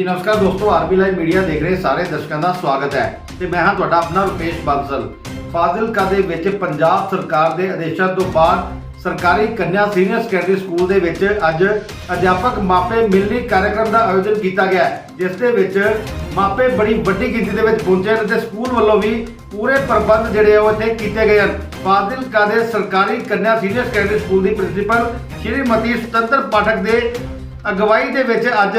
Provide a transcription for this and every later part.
ਜੀ ਨਮਸਕਾਰ ਦੋਸਤੋ ਆਰਬੀ ਲਾਈਵ ਮੀਡੀਆ ਦੇਖ ਰਹੇ ਸਾਰੇ ਦਰਸ਼ਕਾਂ ਦਾ ਸਵਾਗਤ ਹੈ ਤੇ ਮੈਂ ਹਾਂ ਤੁਹਾਡਾ ਆਪਣਾ ਰੁਪੇਸ਼ ਬਾਂਸਲ। ਫਾਜ਼ਿਲਕਾ ਦੇ ਵਿੱਚ ਪੰਜਾਬ ਸਰਕਾਰ ਦੇ ਆਦੇਸ਼ਾਂ ਤੋਂ ਬਾਅਦ ਸਰਕਾਰੀ ਕੰਨਿਆ ਸੀਨੀਅਰ ਸੈਕੰਡਰੀ ਸਕੂਲ ਦੇ ਵਿੱਚ ਅੱਜ ਅਧਿਆਪਕ ਮਾਪੇ ਮਿਲਣੀ ਕਾਰਜਕ੍ਰਮ ਦਾ ਆਯੋਜਨ ਕੀਤਾ ਗਿਆ ਜਿਸ ਦੇ ਵਿੱਚ ਮਾਪੇ ਬੜੀ ਵੱਡੀ ਗਿਣਤੀ ਦੇ ਵਿੱਚ ਪਹੁੰਚੇ ਨੇ ਤੇ ਸਕੂਲ ਵੱਲੋਂ ਵੀ ਪੂਰੇ ਪ੍ਰਬੰਧ ਜਿਹੜੇ ਉਹ ਇੱਥੇ ਕੀਤੇ ਗਏ ਹਨ। ਫਾਜ਼ਿਲਕਾ ਦੇ ਸਰਕਾਰੀ ਕੰਨਿਆ ਸੀਨੀਅਰ ਸੈਕੰਡਰੀ ਸਕੂਲ ਦੀ ਪ੍ਰਿੰਸੀਪਲ ਸ਼੍ਰੀਮਤੀ ਸੁਤੰਤਰ ਪਾਠਕ ਦੇ ਅਗਵਾਈ ਦੇ ਵਿੱਚ ਅੱਜ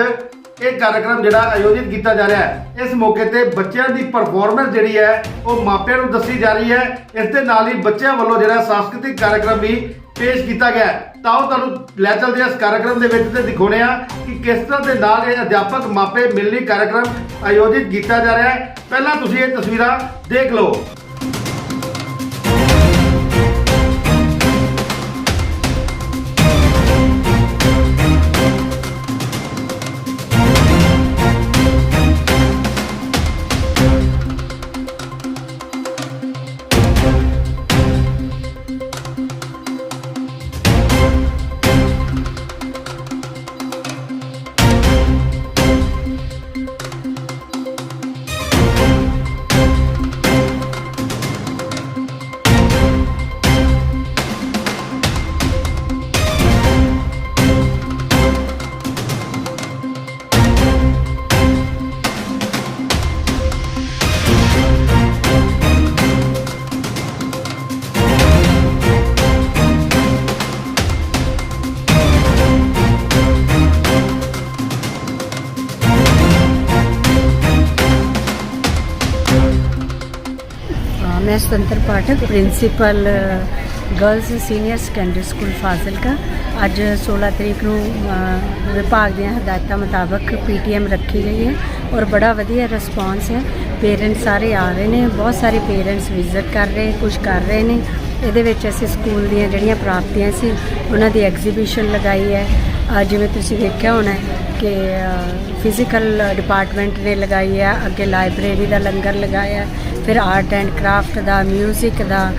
ਇਹ ਕਾਰਜਕ੍ਰਮ ਜਿਹੜਾ ਆਯੋਜਿਤ ਕੀਤਾ ਜਾ ਰਿਹਾ ਹੈ। ਇਸ ਮੌਕੇ ਤੇ ਬੱਚਿਆਂ ਦੀ ਪਰਫਾਰਮੈਂਸ ਜਿਹੜੀ ਹੈ, ਉਹ ਮਾਪਿਆਂ ਨੂੰ ਦੱਸੀ ਜਾ ਰਹੀ ਹੈ। ਇਸ ਦੇ ਨਾਲ ਹੀ ਬੱਚਿਆਂ ਵੱਲੋਂ ਜਿਹੜਾ ਸੰਸਕ੍ਰਿਤਿਕ ਕਾਰਜਕ੍ਰਮ ਵੀ ਪੇਸ਼ ਕੀਤਾ ਗਿਆ ਤਾਂ ਉਹ ਤੁਹਾਨੂੰ ਲੈ ਚੱਲਦੇ ਹਾਂ ਇਸ ਕਾਰਜਕ੍ਰਮ ਦੇ ਵਿੱਚ ਤੇ ਦਿਖਾਉਣੇ ਆ ਕਿ ਕਿਸ ਤਰ੍ਹਾਂ ਦੇ ਨਾਲ ਇਹ ਅਧਿਆਪਕ ਮਾਪੇ ਮਿਲਣੀ ਕਾਰਜਕ੍ਰਮ ਆਯੋਜਿਤ ਕੀਤਾ ਜਾ ਰਿਹਾ ਹੈ। ਪਹਿਲਾਂ ਤੁਸੀਂ ਇਹ ਤਸਵੀਰਾਂ ਦੇਖ ਲਓ। ਮੈਂ Sutantar Pathak principal girls senior secondary school Fazilka ਅੱਜ 16 ਤਰੀਕ ਨੂੰ ਵਿਭਾਗ ਦੀਆਂ ਹਦਾਇਤਾਂ ਮੁਤਾਬਕ ਪੀਟੀਐਮ ਰੱਖੀ ਗਈ ਹੈ ਔਰ ਬੜਾ ਵਧੀਆ ਰਿਸਪਾਂਸ ਹੈ ਪੇਰੈਂਟਸ ਸਾਰੇ ਆ ਰਹੇ ਨੇ ਬਹੁਤ ਸਾਰੇ ਪੇਰੈਂਟਸ ਵਿਜ਼ਿਟ ਕਰ ਰਹੇ ਕੁਝ ਕਰ ਰਹੇ ਨੇ ਇਹਦੇ ਵਿੱਚ ਅਸੀਂ ਸਕੂਲ ਦੀਆਂ ਜਿਹੜੀਆਂ ਪ੍ਰਾਪਤੀਆਂ ਸੀ ਉਹਨਾਂ ਦੀ ਐਗਜ਼ੀਬਿਸ਼ਨ ਲਗਾਈ ਹੈ ਜਿਵੇਂ ਤੁਸੀਂ ਵੇਖਿਆ ਹੋਣਾ ਕਿ ਫਿਜ਼ੀਕਲ ਡਿਪਾਰਟਮੈਂਟ ਨੇ ਲਗਾਈ ਹੈ ਅੱਗੇ ਲਾਇਬ੍ਰੇਰੀ ਦਾ ਲੰਗਰ ਲਗਾਇਆ ਫਿਰ ਆਰਟ ਐਂਡ ਕਰਾਫਟ ਦਾ 뮤직 ਦਾ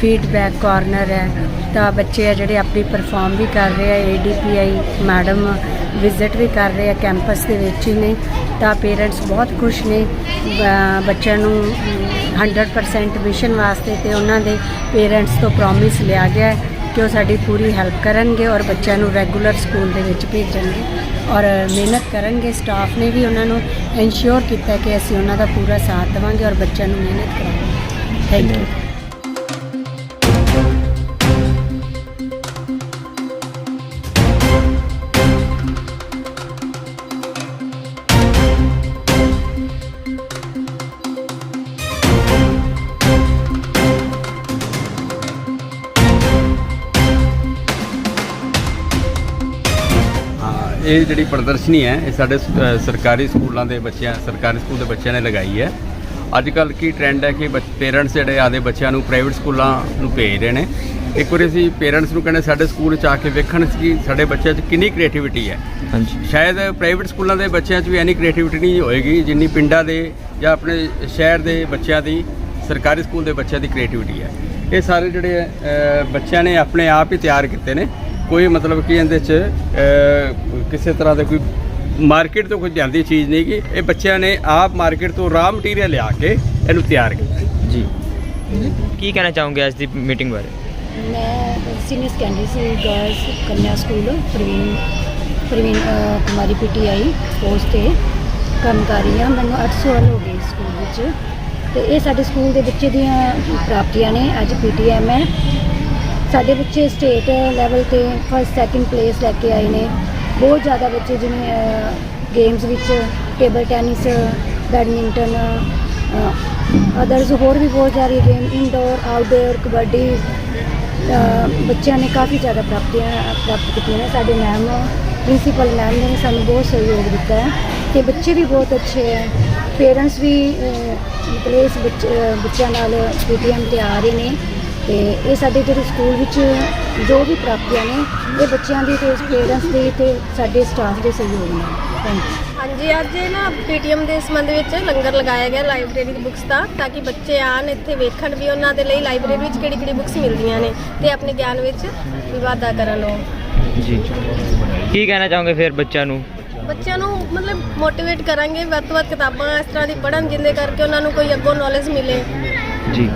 ਫੀਡਬੈਕ ਕਾਰਨਰ ਹੈ। ਤਾਂ ਬੱਚੇ ਆ ਜਿਹੜੇ ਆਪਣੀ ਪਰਫਾਰਮ ਵੀ ਕਰ ਰਹੇ ਆ ਏਡੀਪੀਆਈ ਮੈਡਮ ਵਿਜ਼ਿਟ ਵੀ ਕਰ ਰਹੇ ਆ ਕੈਂਪਸ ਦੇ ਵਿੱਚ ਹੀ ਨੇ। ਤਾਂ ਪੇਰੈਂਟਸ ਬਹੁਤ ਖੁਸ਼ ਨੇ ਬੱਚਿਆਂ ਨੂੰ ਅਮ, 100% ਮਿਸ਼ਨ ਵਾਸਤੇ ਤੇ ਉਹਨਾਂ ਦੇ ਪੇਰੈਂਟਸ ਤੋਂ ਪ੍ਰੋਮਿਸ ਲਿਆ ਗਿਆ ਕਿ ਉਹ ਸਾਡੀ ਪੂਰੀ ਹੈਲਪ ਕਰਨਗੇ ਔਰ ਬੱਚਿਆਂ ਨੂੰ ਰੈਗੂਲਰ ਸਕੂਲ ਦੇ ਵਿੱਚ ਭੇਜਣਗੇ। ਔਰ ਮਿਹਨਤ ਕਰਨਗੇ ਸਟਾਫ ਨੇ ਵੀ ਉਹਨਾਂ ਨੂੰ ਇਨਸ਼ੋਰ ਕੀਤਾ ਕਿ ਅਸੀਂ ਉਹਨਾਂ ਦਾ ਪੂਰਾ ਸਾਥ ਦੇਵਾਂਗੇ ਔਰ ਬੱਚਿਆਂ ਨੂੰ ਮਿਹਨਤ ਕਰਾਂਗੇ। ਥੈਂਕ ਯੂ ਇਹ ਜਿਹੜੀ ਪ੍ਰਦਰਸ਼ਨੀ ਹੈ ਇਹ ਸਾਡੇ ਸਰਕਾਰੀ ਸਕੂਲਾਂ ਦੇ ਬੱਚਿਆਂ ਸਰਕਾਰੀ ਸਕੂਲ ਦੇ ਬੱਚਿਆਂ ਨੇ ਲਗਾਈ ਹੈ। ਅੱਜ ਕੱਲ ਕੀ ਟ੍ਰੈਂਡ ਹੈ ਕਿ ਪੇਰੈਂਟਸ ਜਿਹੜੇ ਆਦੇ ਬੱਚਿਆਂ ਨੂੰ ਪ੍ਰਾਈਵੇਟ ਸਕੂਲਾਂ ਨੂੰ ਭੇਜ ਰਹੇ ਨੇ। ਇੱਕ ਵਾਰੀ ਅਸੀਂ ਪੇਰੈਂਟਸ ਨੂੰ ਕਹਿੰਦੇ ਸਾਡੇ ਸਕੂਲ 'ਚ ਆ ਕੇ ਵੇਖਣ ਕਿ ਸਾਡੇ ਬੱਚਿਆਂ 'ਚ ਕਿੰਨੀ ਕ੍ਰੀਏਟੀਵਿਟੀ ਹੈ। ਹਾਂਜੀ। ਸ਼ਾਇਦ ਪ੍ਰਾਈਵੇਟ ਸਕੂਲਾਂ ਦੇ ਬੱਚਿਆਂ 'ਚ ਵੀ ਐਨੀ ਕ੍ਰੀਏਟੀਵਿਟੀ ਨਹੀਂ ਹੋਏਗੀ ਜਿੰਨੀ ਪਿੰਡਾਂ ਦੇ ਜਾਂ ਆਪਣੇ ਸ਼ਹਿਰ ਦੇ ਬੱਚਿਆਂ ਦੀ ਸਰਕਾਰੀ ਸਕੂਲ ਦੇ ਬੱਚਿਆਂ ਦੀ ਕ੍ਰੀਏਟੀਵਿਟੀ ਹੈ। ਇਹ ਸਾਰੇ ਜਿਹੜੇ ਬੱਚਿਆਂ ਨੇ ਆਪਣੇ ਆਪ ਹੀ ਤਿਆਰ ਕੀਤੇ ਨੇ। ਕੋਈ ਮਤਲਬ ਕਿ ਇਹਦੇ 'ਚ ਅ, ਕਿਸੇ ਤਰ੍ਹਾਂ ਦੇ ਕੋਈ ਮਾਰਕੀਟ ਤੋਂ ਕੋਈ ਜਾਂਦੀ ਚੀਜ਼ ਨਹੀਂ ਕਿ ਇਹ ਬੱਚਿਆਂ ਨੇ ਆਪ ਮਾਰਕੀਟ ਤੋਂ ਰਾ ਮਟੀਰੀਅਲ ਲਿਆ ਕੇ ਇਹਨੂੰ ਤਿਆਰ ਕੀਤਾ। ਜੀ। ਕੀ ਕਹਿਣਾ ਚਾਹੋਗੇ ਅੱਜ ਦੀ ਮੀਟਿੰਗ ਬਾਰੇ? ਮੈਂ ਸੀਨੀਅਰ ਸੈਕੰਡਰੀ ਸੀ ਗਰਲਸ ਕੰਨਿਆ school Parveen Parveen Kumari PTI post ਤੇ ਕੰਮ ਕਰ ਰਹੀ ਹਾਂ। ਮੈਨੂੰ 8 ਸਾਲ ਹੋ ਗਏ ਸਕੂਲ ਵਿੱਚ। ਤੇ ਇਹ ਸਾਡੇ ਸਕੂਲ ਦੇ ਬੱਚੇ ਦੀਆਂ ਪ੍ਰਾਪਤੀਆਂ ਨੇ। ਅੱਜ ਪੀਟੀਐਮ ਹੈ। ਸਾਡੇ ਬੱਚੇ ਸਟੇਟ ਲੈਵਲ ਤੇ ਫਸਟ ਸੈਕਿੰਡ ਪਲੇਸ ਲੈ ਕੇ ਆਏ ਨੇ। ਬਹੁਤ ਜ਼ਿਆਦਾ ਬੱਚੇ ਜਿਵੇਂ ਗੇਮਸ ਵਿੱਚ ਟੇਬਲ ਟੈਨਿਸ ਬੈਡਮਿੰਟਨ ਅਦਰਸ ਹੋਰ ਵੀ ਬਹੁਤ ਸਾਰੀ ਗੇਮ ਇਨਡੋਰ ਆਊਟਡੋਰ ਕਬੱਡੀ ਬੱਚਿਆਂ ਨੇ ਕਾਫੀ ਜ਼ਿਆਦਾ ਪ੍ਰਾਪਤੀਆਂ, ਪ੍ਰਾਪਤ ਕੀਤੀਆਂ ਨੇ। ਸਾਡੇ ਮੈਮ ਪ੍ਰਿੰਸੀਪਲ ਮੈਮ ਨੇ ਸਾਨੂੰ ਬਹੁਤ ਸਹਿਯੋਗ ਦਿੱਤਾ ਹੈ ਤੇ ਬੱਚੇ ਵੀ ਬਹੁਤ ਅੱਛੇ ਹੈ। ਪੇਰੈਂਟਸ ਵੀ ਪਲੇਸ ਬੱਚ- ਬੱਚਿਆਂ ਨਾਲ ਪੀਟੀਐਮ ਤੇ ਆ ਰਹੇ ਨੇ। ਤੇ ਇਹ ਸਾਡੇ ਜਿਹੜੇ ਸਕੂਲ ਵਿੱਚ ਜੋ ਵੀ ਪ੍ਰਾਪਤੀਆਂ ਨੇ ਇਹ ਬੱਚਿਆਂ ਦੀ ਤੇ ਪੇਰੈਂਟਸ ਦੀ ਤੇ ਸਾਡੇ ਸਟਾਫ ਦੇ ਸਹਿਯੋਗ ਨਾਲ। ਥੈਂਕ ਯੂ ਹਾਂਜੀ ਅੱਜ ਇਹ ਨਾ ਪੀਟੀਐਮ ਦੇ ਸੰਬੰਧ ਵਿੱਚ ਲੰਗਰ ਲਗਾਇਆ ਗਿਆ ਲਾਇਬ੍ਰੇਰੀ ਦੀ ਬੁੱਕਸ ਦਾ ਤਾਂ ਕਿ ਬੱਚੇ ਆਣ ਇੱਥੇ ਵੇਖਣ ਵੀ ਉਹਨਾਂ ਦੇ ਲਈ ਲਾਇਬ੍ਰੇਰੀ ਵਿੱਚ ਕਿਹੜੀ ਕਿਹੜੀ ਬੁੱਕਸ ਮਿਲਦੀਆਂ ਨੇ ਤੇ ਆਪਣੇ ਗਿਆਨ ਵਿੱਚ ਵੀ ਵਾਧਾ ਕਰਨ ਉਹ ਜੀ। ਕੀ ਕਹਿਣਾ ਚਾਹੋਗੇ ਫਿਰ ਬੱਚਿਆਂ ਨੂੰ? ਬੱਚਿਆਂ ਨੂੰ ਮਤਲਬ ਮੋਟੀਵੇਟ ਕਰਾਂਗੇ ਵੱਧ ਤੋਂ ਵੱਧ ਕਿਤਾਬਾਂ ਇਸ ਤਰ੍ਹਾਂ ਦੀ ਪੜ੍ਹਨ ਜਿੰਦੇ ਕਰਕੇ ਉਹਨਾਂ ਨੂੰ ਕੋਈ ਅੱਗੋਂ ਨੌਲੇਜ ਮਿਲੇ। ਜੀ।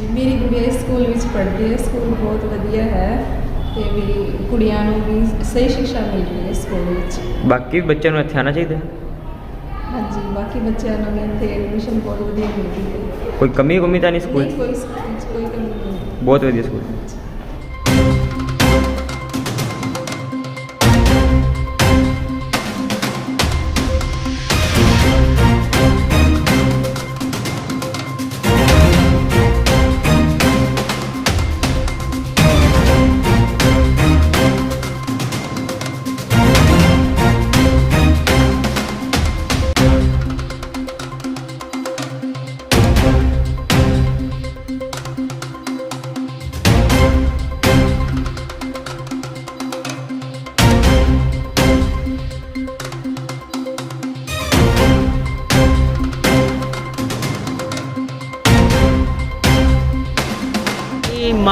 ਹਾਂਜੀ ਮੇਰੀ ਗੁੜੀਆ ਸਕੂਲ ਵਿੱਚ ਪੜ੍ਹਦੀ ਹੈ ਸਕੂਲ ਬਹੁਤ ਵਧੀਆ ਹੈ ਤੇ ਵੀ ਕੁੜੀਆਂ ਨੂੰ ਵੀ ਸਹੀ ਸਿੱਖਿਆ ਮਿਲ ਰਹੀ ਹੈ ਸਕੂਲ ਵਿੱਚ। ਬਾਕੀ ਬੱਚਿਆਂ ਨੂੰ ਇੱਥੇ ਆਉਣਾ ਚਾਹੀਦਾ? ਹੈ। ਹਾਂਜੀ ਬਾਕੀ ਬੱਚਿਆਂ ਨੂੰ ਵੀ ਇੱਥੇ ਐਡਮਿਸ਼ਨ ਬਹੁਤ ਵਧੀਆ ਮਿਲਦੀ ਹੈ। ਕੋਈ ਕਮੀ ਕਮੀ ਤਾਂ ਨਹੀਂ ਸਕੂਲ? ਨਹੀਂ ਕੋਈ ਸਕੂਲ ਕੋਈ ਕਮੀ ਨਹੀਂ। ਬਹੁਤ ਵਧੀਆ ਸਕੂਲ।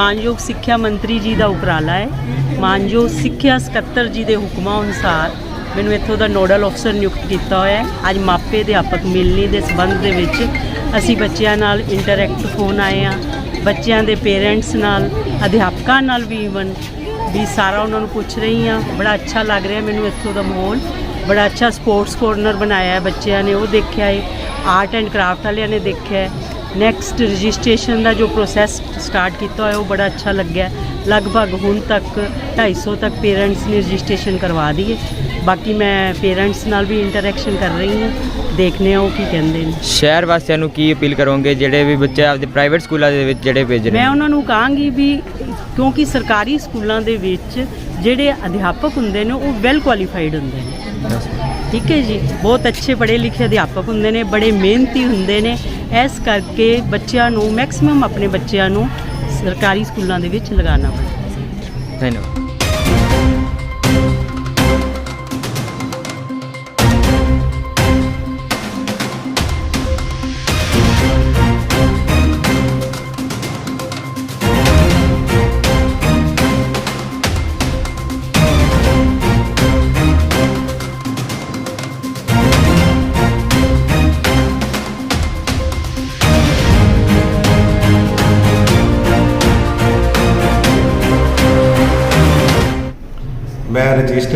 ਮਾਨਯੋਗ ਸਿੱਖਿਆ ਮੰਤਰੀ ਜੀ ਦਾ ਉਪਰਾਲਾ ਹੈ। ਮਾਨਯੋਗ ਸਿੱਖਿਆ ਸਕੱਤਰ ਜੀ ਦੇ ਹੁਕਮਾਂ ਅਨੁਸਾਰ ਮੈਨੂੰ ਇੱਥੋਂ ਦਾ ਨੋਡਲ ਅਫਸਰ ਨਿਯੁਕਤ ਕੀਤਾ ਹੋਇਆ ਹੈ। ਅੱਜ ਮਾਪੇ ਅਧਿਆਪਕ ਮਿਲਣੀ ਦੇ ਸਬੰਧ ਦੇ ਵਿੱਚ ਅਸੀਂ ਬੱਚਿਆਂ ਨਾਲ ਇੰਟਰੈਕਟ ਫੋਨ ਆਏ ਆ ਬੱਚਿਆਂ ਦੇ ਪੇਰੈਂਟਸ ਨਾਲ, ਅਧਿਆਪਕਾਂ ਨਾਲ ਵੀ ਇਵਨ ਵੀ ਸਾਰਾ ਉਹਨਾਂ ਨੂੰ ਪੁੱਛ ਰਹੀ ਆ ਬੜਾ ਅੱਛਾ ਲੱਗ ਰਿਹਾ ਮੈਨੂੰ ਇੱਥੋਂ ਦਾ ਮਾਹੌਲ। ਬੜਾ ਅੱਛਾ ਸਪੋਰਟਸ ਕੋਰਨਰ ਬਣਾਇਆ ਹੈ ਬੱਚਿਆਂ ਨੇ। ਉਹ ਦੇਖਿਆ ਹੈ। ਆਰਟ ਐਂਡ ਕਰਾਫਟ ਵਾਲਿਆਂ ਨੇ ਦੇਖਿਆ ਹੈ। ਨੈਕਸਟ ਰਜਿਸਟ੍ਰੇਸ਼ਨ ਦਾ ਜੋ ਪ੍ਰੋਸੈਸ ਸਟਾਰਟ ਕੀਤਾ ਹੋਇਆ ਉਹ ਬੜਾ ਅੱਛਾ ਲੱਗਿਆ। ਲਗਭਗ ਹੁਣ ਤੱਕ 250 ਤੱਕ ਪੇਰੈਂਟਸ ਨੇ ਰਜਿਸਟ੍ਰੇਸ਼ਨ ਕਰਵਾ ਦਈਏ ਬਾਕੀ ਮੈਂ ਪੇਰੈਂਟਸ ਨਾਲ ਵੀ ਇੰਟਰੈਕਸ਼ਨ ਕਰ ਰਹੀ ਹਾਂ। ਦੇਖਨੇ ਆ ਉਹ ਕੀ ਕਹਿੰਦੇ ਨੇ। ਸ਼ਹਿਰ ਵਾਸੀਆਂ ਨੂੰ ਕੀ ਅਪੀਲ ਕਰੋਗੇ? ਜਿਹੜੇ ਵੀ ਬੱਚੇ ਆਪਦੇ ਪ੍ਰਾਈਵੇਟ ਸਕੂਲਾਂ ਦੇ ਵਿੱਚ ਜਿਹੜੇ ਭੇਜ ਰਹੇ ਮੈਂ ਉਹਨਾਂ ਨੂੰ ਕਹਾਂਗੀ ਵੀ ਕਿਉਂਕਿ ਸਰਕਾਰੀ ਸਕੂਲਾਂ ਦੇ ਵਿੱਚ ਜਿਹੜੇ ਅਧਿਆਪਕ ਹੁੰਦੇ ਨੇ ਉਹ ਵੈਲ ਕੁਆਲੀਫਾਈਡ ਹੁੰਦੇ ਨੇ। ਠੀਕ ਹੈ ਜੀ, ਬਹੁਤ ਅੱਛੇ ਪੜ੍ਹੇ ਲਿਖੇ ਅਧਿਆਪਕ ਹੁੰਦੇ ਨੇ, ਬੜੇ ਮਿਹਨਤੀ ਹੁੰਦੇ ਨੇ। ਇਸ ਕਰਕੇ ਬੱਚਿਆਂ ਨੂੰ ਮੈਕਸਿਮਮ ਆਪਣੇ ਬੱਚਿਆਂ ਨੂੰ ਸਰਕਾਰੀ ਸਕੂਲਾਂ ਦੇ ਵਿੱਚ ਲਗਾਉਣਾ ਪੈਂਦਾ। ਧੰਨਵਾਦ।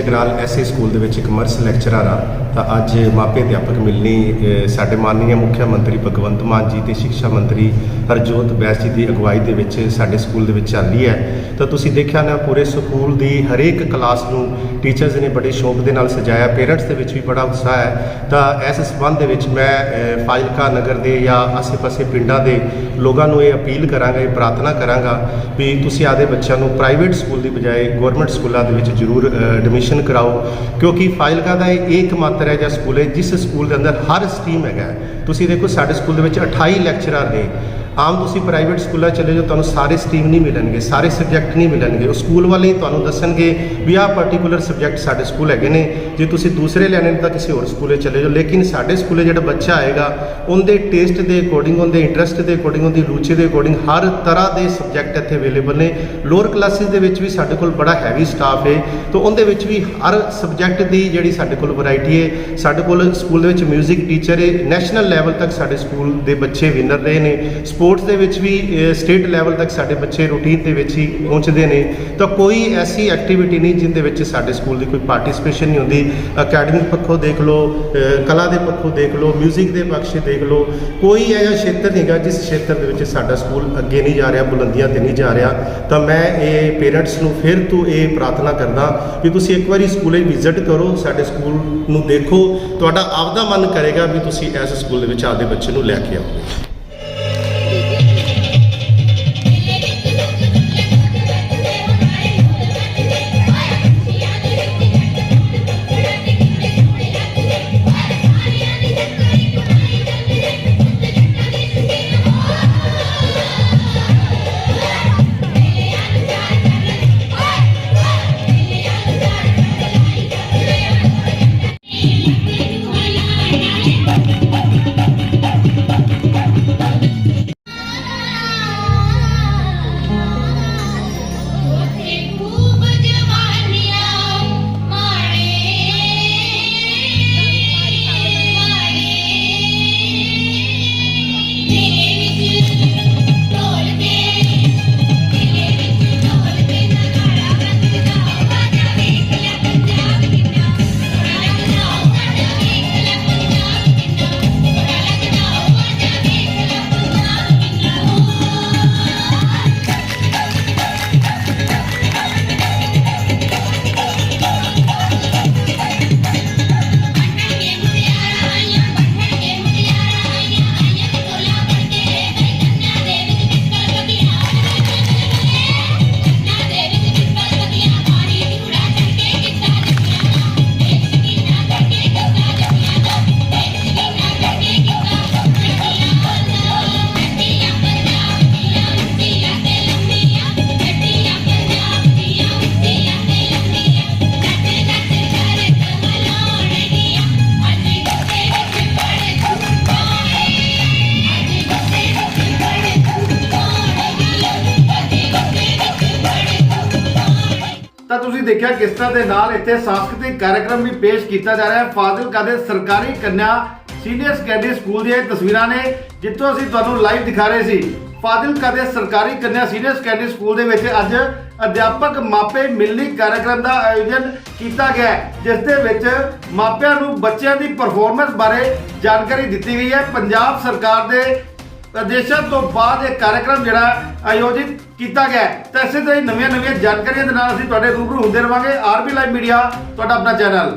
ਰਜੇਸ਼ ਟਕਰਾਲ ਐਸਏ ਸਕੂਲ ਦੇ ਵਿੱਚ ਕਮਰਸ ਲੈਕਚਰਰ ਆ, ਤਾਂ ਅੱਜ ਮਾਪੇ ਅਧਿਆਪਕ ਮਿਲਣੀ ਸਾਡੇ ਮਾਨਨੀय ਮੁੱਖ ਮੰਤਰੀ ਭਗਵੰਤ ਮਾਨ ਜੀ ਤੇ ਸਿੱਖਿਆ ਮੰਤਰੀ ਹਰਜੋਤ ਬੈਸ ਜੀ ਦੀ ਅਗਵਾਈ ਦੇ ਵਿੱਚ ਸਾਡੇ ਸਕੂਲ ਦੇ ਵਿੱਚ ਚੱਲ ਰਹੀ ਹੈ। ਤਾਂ ਤੁਸੀਂ ਦੇਖਿਆ ਨਾ ਪੂਰੇ ਸਕੂਲ ਦੀ ਹਰੇਕ ਕਲਾਸ ਨੂੰ ਟੀਚਰਸ ਨੇ ਬੜੇ ਸ਼ੌਕ ਦੇ ਨਾਲ ਸਜਾਇਆ ਪੇਰੈਂਟਸ ਦੇ ਵਿੱਚ ਵੀ ਬੜਾ ਉਤਸ਼ਾਹ ਹੈ। ਤਾਂ ਇਸ ਸਬੰਧ ਦੇ ਵਿੱਚ ਮੈਂ ਫਾਜ਼ਿਲਕਾ ਨਗਰ ਦੇ ਜਾਂ ਆਸੇ-ਪਾਸੇ ਪਿੰਡਾਂ ਦੇ ਲੋਕਾਂ ਨੂੰ ਇਹ ਅਪੀਲ ਕਰਾਂਗਾ, ਇਹ ਪ੍ਰਾਰਥਨਾ ਕਰਾਂਗਾ ਵੀ ਤੁਸੀਂ ਆਦੇ ਬੱਚਿਆਂ ਨੂੰ ਪ੍ਰਾਈਵੇਟ ਸਕੂਲ ਦੀ ਬਜਾਏ ਗਵਰਨਮੈਂਟ ਸਕੂਲਾਂ ਦੇ ਵਿੱਚ ਜ਼ਰੂਰ ਐਡਮਿਸ਼ਨ ਕਰਾਓ, ਕਿਉਂਕਿ ਫਾਜ਼ਿਲਕਾ ਦਾ ਇਹ ਇੱਕ ਮਾਤਰ ਹੈ ਜਿਹਾ ਸਕੂਲ ਹੈ, ਜਿਸ ਸਕੂਲ ਦੇ ਅੰਦਰ ਹਰ ਸਟਰੀਮ ਹੈਗਾ ਤੁਸੀਂ ਦੇਖੋ, ਸਾਡੇ ਸਕੂਲ ਦੇ ਵਿੱਚ 28 ਲੈਕਚਰਰ ਨੇ। ਆਮ ਤੁਸੀਂ ਪ੍ਰਾਈਵੇਟ ਸਕੂਲਾਂ ਚਲੇ ਜਾਓ, ਤੁਹਾਨੂੰ ਸਾਰੇ ਸਟਰੀਮ ਨਹੀਂ ਮਿਲਣਗੇ, ਸਾਰੇ ਸਬਜੈਕਟ ਨਹੀਂ ਮਿਲਣਗੇ। ਉਹ ਸਕੂਲ ਵਾਲੇ ਤੁਹਾਨੂੰ ਦੱਸਣਗੇ ਵੀ ਆਹ ਪਾਰਟਿਕੂਲਰ ਸਬਜੈਕਟ ਸਾਡੇ ਸਕੂਲ ਹੈਗੇ ਨੇ। ਜੇ ਤੁਸੀਂ ਦੂਸਰੇ ਲੈਣੇ ਨੇ ਤਾਂ ਕਿਸੇ ਹੋਰ ਸਕੂਲੇ ਚਲੇ ਜਾਓ। ਲੇਕਿਨ ਸਾਡੇ ਸਕੂਲੇ ਜਿਹੜਾ ਬੱਚਾ ਆਏਗਾ, ਉਹਦੇ ਟੇਸਟ ਦੇ ਅਕੋਰਡਿੰਗ ਉਹਦੇ ਇੰਟਰਸਟ ਦੇ ਅਕੋਰਡਿੰਗ ਉਹਦੀ ਰੁਚੀ ਦੇ ਅਕੋਰਡਿੰਗ ਹਰ ਤਰ੍ਹਾਂ ਦੇ ਸਬਜੈਕਟ ਇੱਥੇ ਅਵੇਲੇਬਲ ਨੇ। ਲੋਅਰ ਕਲਾਸਿਸ ਦੇ ਵਿੱਚ ਵੀ ਸਾਡੇ ਕੋਲ ਬੜਾ ਹੈਵੀ ਸਟਾਫ ਹੈ ਤਾਂ ਉਹਦੇ ਵਿੱਚ ਵੀ ਹਰ ਸਬਜੈਕਟ ਦੀ ਜਿਹੜੀ ਸਾਡੇ ਕੋਲ ਵੈਰਾਈਟੀ ਹੈ ਸਾਡੇ ਕੋਲ ਸਕੂਲ ਦੇ ਵਿੱਚ 뮤직 ਟੀਚਰ ਹੈ ਨੈਸ਼ਨਲ ਲੈਵਲ ਤੱਕ ਸਾਡੇ ਸਕੂਲ ਦੇ ਬੱਚੇ ਵਿਨਰ ਰਹੇ ਨੇ। ਸਪੋਰਟਸ ਦੇ ਵਿੱਚ ਵੀ ਸਟੇਟ ਲੈਵਲ ਤੱਕ ਸਾਡੇ ਬੱਚੇ ਰੂਟੀਨ ਦੇ ਵਿੱਚ ਹੀ ਪਹੁੰਚਦੇ ਨੇ। ਤਾਂ ਕੋਈ ਐਸੀ ਐਕਟੀਵਿਟੀ ਨਹੀਂ ਜਿੰਦੇ ਵਿੱਚ ਸਾਡੇ ਸਕੂਲ ਦੀ ਕੋਈ ਪਾਰਟਿਸਿਪੇਸ਼ਨ ਨਹੀਂ ਹੁੰਦੀ। ਅਕੈਡਮਿਕ ਪੱਖੋਂ ਦੇਖ ਲਓ ਕਲਾ ਦੇ ਪੱਖੋਂ ਦੇਖ ਲਓ 뮤직 ਦੇ ਪੱਖ ਦੇਖ ਲਓ, ਕੋਈ ਇਹੋ ਜਿਹਾ ਖੇਤਰ ਨਹੀਂਗਾ ਜਿਸ ਖੇਤਰ ਦੇ ਵਿੱਚ ਸਾਡਾ ਸਕੂਲ ਅੱਗੇ ਨਹੀਂ ਜਾ ਰਿਹਾ, ਬੁਲੰਦੀਆਂ ਤੇ ਨਹੀਂ ਜਾ ਰਿਹਾ। ਤਾਂ ਮੈਂ ਇਹ ਪੇਰੈਂਟਸ ਨੂੰ ਫਿਰ ਤੋਂ ਇਹ ਪ੍ਰਾਰਥਨਾ ਕਰਦਾ ਵੀ ਤੁਸੀਂ ਇੱਕ ਵਾਰੀ ਸਕੂਲੇ ਵਿਜ਼ਿਟ ਕਰੋ, ਸਾਡੇ ਸਕੂਲ ਨੂੰ ਦੇਖੋ। ਤੁਹਾਡਾ ਆਪਦਾ ਮਨ ਕਰੇਗਾ ਵੀ ਤੁਸੀਂ ਇਸ ਸਕੂਲ ਦੇ ਵਿੱਚ ਆਪਦੇ ਬੱਚੇ ਨੂੰ ਲੈ ਕੇ ਆਓ। ਤੁਸੀਂ ਦੇਖਿਆ ਕਿਸ ਤਰ੍ਹਾਂ ਦੇ ਨਾਲ ਇੱਥੇ ਸਾਂਸਕ੍ਰਿਤਿਕ ਕਾਰਜਕ੍ਰਮ ਵੀ ਪੇਸ਼ ਕੀਤਾ ਜਾ ਰਿਹਾ ਹੈ। ਫਾਜ਼ਿਲਕਾ ਦੇ ਸਰਕਾਰੀ ਕੰਨਿਆ ਸੀਨੀਅਰ ਸੈਕੰਡਰੀ ਸਕੂਲ ਦੀਆਂ ਤਸਵੀਰਾਂ ਨੇ ਜਿੱਥੋਂ ਅਸੀਂ ਤੁਹਾਨੂੰ ਲਾਈਵ ਦਿਖਾ ਰਹੇ ਸੀ। ਫਾਜ਼ਿਲਕਾ ਦੇ ਸਰਕਾਰੀ ਕੰਨਿਆ ਸੀਨੀਅਰ ਸੈਕੰਡਰੀ ਸਕੂਲ ਦੇ ਵਿੱਚ ਅੱਜ ਅਧਿਆਪਕ ਮਾਪੇ ਮਿਲਣੀ ਕਾਰਜਕ੍ਰਮ ਦਾ ਆਯੋਜਨ ਕੀਤਾ ਗਿਆ ਹੈ, ਜਿਸ ਦੇ ਵਿੱਚ ਮਾਪਿਆਂ ਨੂੰ ਬੱਚਿਆਂ ਦੀ ਪਰਫਾਰਮੈਂਸ ਬਾਰੇ ਜਾਣਕਾਰੀ ਦਿੱਤੀ ਗਈ ਹੈ। ਪੰਜਾਬ ਸਰਕਾਰ ਦੇ ਆਦੇਸ਼ਾਂ ਤੋਂ ਬਾਅਦ ਇਹ ਕਾਰਜਕ੍ਰਮ ਜਿਹੜਾ ਆਯੋਜਿਤ ਕੀਤਾ ਗਿਆ ਤਾਂ ਇਸੇ ਤਰ੍ਹਾਂ ਹੀ ਨਵੀਆਂ ਨਵੀਆਂ ਜਾਣਕਾਰੀਆਂ ਦੇ ਨਾਲ ਅਸੀਂ ਤੁਹਾਡੇ ਰੂਬਰੂ ਹੁੰਦੇ ਰਵਾਂਗੇ। ਆਰਬੀ ਲਾਈਵ ਮੀਡੀਆ, ਤੁਹਾਡਾ ਆਪਣਾ ਚੈਨਲ।